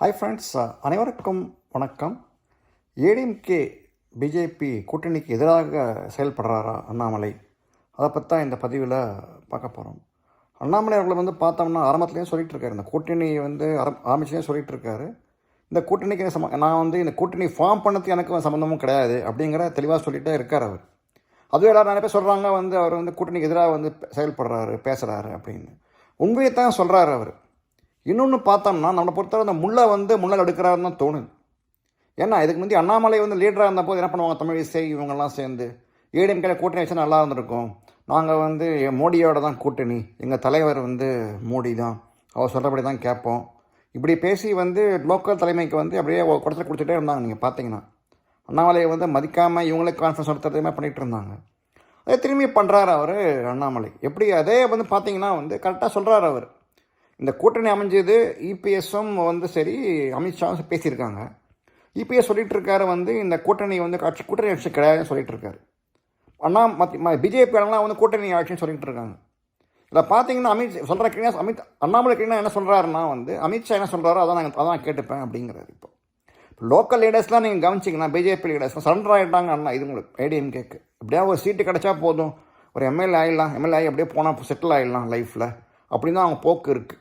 Hi friends அனைவருக்கும் வணக்கம். ADMK BJP கூட்டணிக்கு எதிராக செயல்படுறாரா அண்ணாமலை? அதை பற்றி தான் இந்த பதிவில் பார்க்க போகிறோம் அண்ணாமலை அவர்களை வந்து பார்த்தோம்னா ஆரம்பத்துலேயும் சொல்லிகிட்டு இருக்காரு. இந்த கூட்டணி வந்து ஆரம் ஆரம்பிச்சுலேயும் சொல்லிட்டு இருக்காரு. இந்த கூட்டணிக்கு சம நான் வந்து இந்த கூட்டணி ஃபார்ம் பண்ணது எனக்கு சம்மந்தமும் கிடையாது அப்படிங்கிற தெளிவாக சொல்லிகிட்டே இருக்கார் அவர். அதுவும் எல்லாரும் நிறைய பேர் சொல்கிறாங்க வந்து அவர் வந்து கூட்டணிக்கு எதிராக வந்து செயல்படுறாரு பேசுகிறாரு அப்படின்னு. உண்மையை தான் சொல்கிறாரு அவர். இன்னொன்று பார்த்தோம்னா நம்மளை பொறுத்தவரை அந்த முல்லை வந்து முள்ளல் எடுக்கிறாருன்னு தான் தோணுது. ஏன்னா இதுக்கு முந்தைய அண்ணாமலை வந்து லீடராக இருந்தபோது என்ன பண்ணுவாங்க? தமிழ் இசை இவங்கெல்லாம் சேர்ந்து ஏடிஎம்கே கூட்டணி வச்சா நல்லா இருந்திருக்கும். நாங்கள் வந்து மோடியோட தான் கூட்டணி. எங்கள் தலைவர் வந்து மோடி தான். அவர் சொல்கிறபடி தான் கேட்போம். இப்படி பேசி வந்து லோக்கல் தலைமைக்கு வந்து அப்படியே குடத்தில் கொடுத்துட்டே இருந்தாங்க நீங்கள் பார்த்தீங்கன்னா. அண்ணாமலையை வந்து மதிக்காமல் இவங்களே கான்ஃபரன்ஸ் நடத்துறதுமே பண்ணிகிட்டு இருந்தாங்க. அதே திரும்பி பண்ணுறாரு அவர் அண்ணாமலை. எப்படி? அதே வந்து பார்த்தீங்கன்னா வந்து கரெக்டாக சொல்கிறாரு அவர். இந்த கூட்டணி அமைஞ்சது இபிஎஸும் வந்து சரி அமித்ஷாவும் பேசியிருக்காங்க. இபிஎஸ் சொல்லிகிட்டு இருக்காரு வந்து இந்த கூட்டணி வந்து கட்சி கூட்டணி ஆட்சி கிடையாதுன்னு சொல்லிட்டு இருக்காரு அண்ணா மத்தி பிஜேபி ஆளுங்களாம் வந்து கூட்டணி ஆட்சின்னு சொல்லிகிட்டு இருக்காங்க இதில் பார்த்தீங்கன்னா அமித் சொல்கிற கிணா அமித் அண்ணாமலை கிணா என்ன சொல்கிறாருன்னா வந்து அமித்ஷா என்ன சொல்கிறாரோ அதான் நாங்கள் அதான் கேட்டுப்பேன் அப்படிங்கிறாரு இப்போ. லோக்கல் லீடர்ஸ்லாம் நீங்கள் கவனிச்சிங்கன்னா பிஜேபி லீடர்ஸ்லாம் சரண்டர் ஆகிட்டாங்க அண்ணா இது உங்களுக்கு ஏடிஎம்கேக்கு எப்படியா ஒரு சீட்டு கிடச்சா போதும். ஒரு எம்எல்ஏ ஆகிடலாம் எம்எல்ஏ ஆகி அப்படியே போனால் செட்டில் ஆகிடலாம் லைஃப்பில் அப்படின்னு தான் அவங்க போக்கு இருக்குது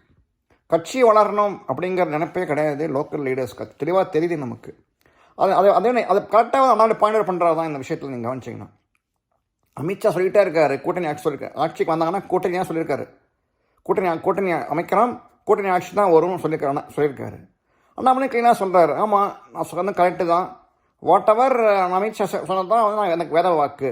கட்சி வளரணும் அப்படிங்கிற நினைப்பே கிடையாது லோக்கல் லீடர்ஸ்க்கு தெளிவாக தெரியுது நமக்கு. அது அது அதே அதை கரெக்டாக அண்ணாடி பாயிண்ட் பண்ணுறது தான் இந்த விஷயத்தில் நீங்கள் கவனிச்சிங்கன்னா. அமித்ஷா சொல்லிகிட்டே இருக்காரு கூட்டணி ஆட்சி சொல்லியிருக்காரு ஆட்சிக்கு வந்தாங்கன்னா கூட்டணியாக சொல்லியிருக்காரு கூட்டணி கூட்டணி அமைக்கிறோம் கூட்டணி ஆட்சி தான் வரும்னு சொல்லியிருக்காரு சொல்லியிருக்காரு அண்ணாமலை க்ளீனாக சொல்கிறாரு ஆமாம் நான் சொன்னது கரெக்டு தான். வாட் எவர் அமித்ஷா சொன்னது தான் வந்து நான் எனக்கு வேத வாக்கு.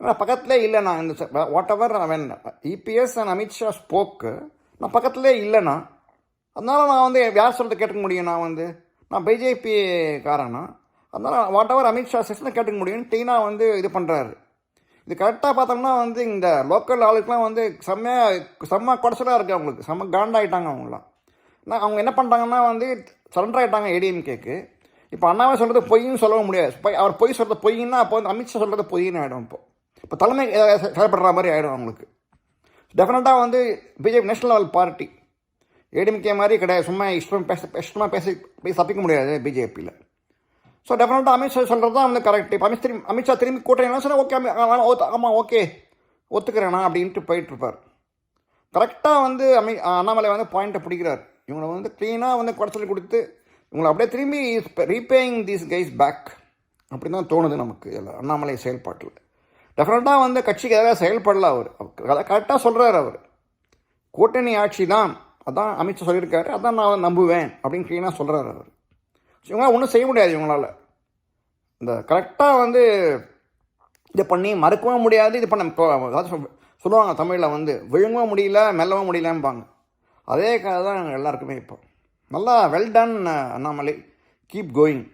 ஏன்னா பக்கத்துலேயே இல்லை நான் இந்த வாட் எவர் அவன் இபிஎஸ் அண்ட் அமித்ஷா ஸ்போக்கு நான் பக்கத்துலேயே இல்லைண்ணா அதனால் நான் வந்து யார் சொல்கிறத கேட்டுக்க முடியும் நான் வந்து. நான் பிஜேபி காரனா? அதனால் வாட் எவர் அமித்ஷா செஷனை கேட்டுக்க முடியும் டீனா வந்து இது பண்ணுறாரு இது கரெக்டாக பார்த்தோம்னா வந்து இந்த லோக்கல் ஆளுக்கெலாம் வந்து செம்மையாக செம்ம குடச்சலாக இருக்குது அவங்களுக்கு. செம்ம காண்டாயிட்டாங்க அவங்களாம் நான் அவங்க என்ன பண்ணுறாங்கன்னா வந்து சரண்டர் ஆகிட்டாங்க ஏடிஎம்கேக்கு இப்போ அண்ணாவை சொல்கிறது பொய்ன்னு சொல்லவும் முடியாது. பொய் அவர் பொய் சொல்கிறது பொய்ன்னா அப்போ வந்து அமித்ஷா சொல்கிறது பொய்ன்னு ஆகிடும் இப்போ. இப்போ தலைமை செயல்படுற மாதிரி ஆகிடும் அவங்களுக்கு. டெஃபினட்டாக வந்து BJP national level party ADMK மாதிரி கிடையாது சும்மா இஷ்டம் பேச இஷ்டமாக பேசி போய் தப்பிக்க முடியாது பிஜேபியில். ஸோ டெஃபினட்டாக அமித்ஷா சொல்கிறது தான் வந்து கரெக்ட் இப்போ அமித் திரும்பி அமித்ஷா திரும்பி கூட்டணி சொன்னால் ஓகே ஆமாம் ஓகே ஒத்துக்கிறேண்ணா அப்படின்ட்டு போயிட்டுருப்பார் கரெக்டாக வந்து அமி அண்ணாமலை வந்து பாயிண்ட்டை பிடிக்கிறார். இவங்களை வந்து க்ளீனாக வந்து குடச்சல் கொடுத்து இவங்களை அப்படியே திரும்பி ரீபேயிங் தீஸ் கைஸ் பேக் அப்படி தான் தோணுது நமக்கு இதில் அண்ணாமலை செயல்பாட்டில். டெஃபினட்டாக வந்து கட்சிக்கு எதாவது செயல்படல அவர். கரெக்டாக சொல்கிறார் அவர். கூட்டணி ஆட்சி தான். அதான் அமித்ஷா சொல்லியிருக்காரு அதான் நான் நம்புவேன் அப்படின்னு க்ளீனாக சொல்கிறார் அவர். இவங்களால் ஒன்றும் செய்ய முடியாது இவங்களால். இந்த கரெக்டாக வந்து இதை பண்ணி மறுக்கவும் முடியாது இது பண்ண சொல்லுவாங்க தமிழில் வந்து விழுங்கவும் முடியல மெல்லவும் முடியலம்பாங்க. அதே கதை தான் எல்லாருக்குமே இப்போ. நல்லா well done Annamalai. Keep going